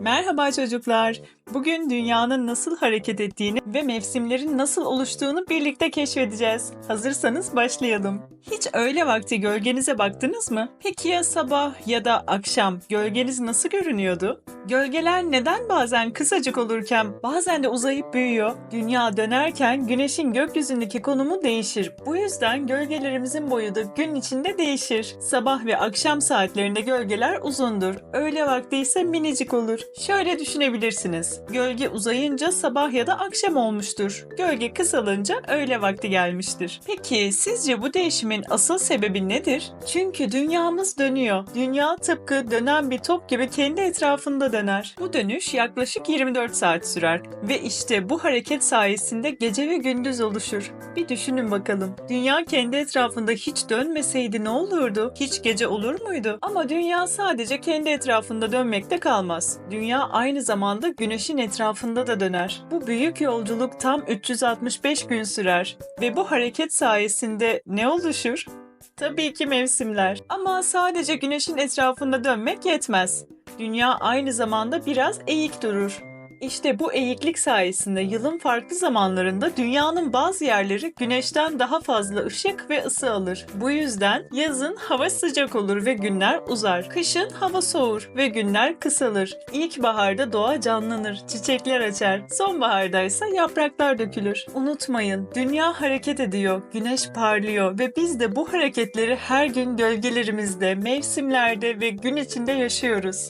Merhaba çocuklar. Bugün dünyanın nasıl hareket ettiğini ve mevsimlerin nasıl oluştuğunu birlikte keşfedeceğiz. Hazırsanız başlayalım. Hiç öğle vakti gölgenize baktınız mı? Peki ya sabah ya da akşam gölgeniz nasıl görünüyordu? Gölgeler neden bazen kısacık olurken bazen de uzayıp büyüyor? Dünya dönerken güneşin gökyüzündeki konumu değişir. Bu yüzden gölgelerimizin boyu da gün içinde değişir. Sabah ve akşam saatlerinde gölgeler uzundur. Öğle vakti ise minicik olur. Şöyle düşünebilirsiniz. Gölge uzayınca sabah ya da akşam olmuştur. Gölge kısalınca öğle vakti gelmiştir. Peki sizce bu değişimin asıl sebebi nedir? Çünkü dünyamız dönüyor. Dünya tıpkı dönen bir top gibi kendi etrafında döner. Bu dönüş yaklaşık 24 saat sürer ve işte bu hareket sayesinde gece ve gündüz oluşur. Bir düşünün bakalım. Dünya kendi etrafında hiç dönmeseydi ne olurdu? Hiç gece olur muydu? Ama dünya sadece kendi etrafında dönmekte kalmaz. Dünya aynı zamanda güneşin etrafında da döner. Bu büyük yolculuk tam 365 gün sürer ve bu hareket sayesinde ne oluşur? Tabii ki mevsimler. Ama sadece güneşin etrafında dönmek yetmez. Dünya aynı zamanda biraz eğik durur. İşte bu eğiklik sayesinde yılın farklı zamanlarında dünyanın bazı yerleri güneşten daha fazla ışık ve ısı alır. Bu yüzden yazın hava sıcak olur ve günler uzar. Kışın hava soğur ve günler kısalır. İlkbaharda doğa canlanır, çiçekler açar. Sonbaharda ise yapraklar dökülür. Unutmayın, dünya hareket ediyor, güneş parlıyor ve biz de bu hareketleri her gün gölgelerimizde, mevsimlerde ve gün içinde yaşıyoruz.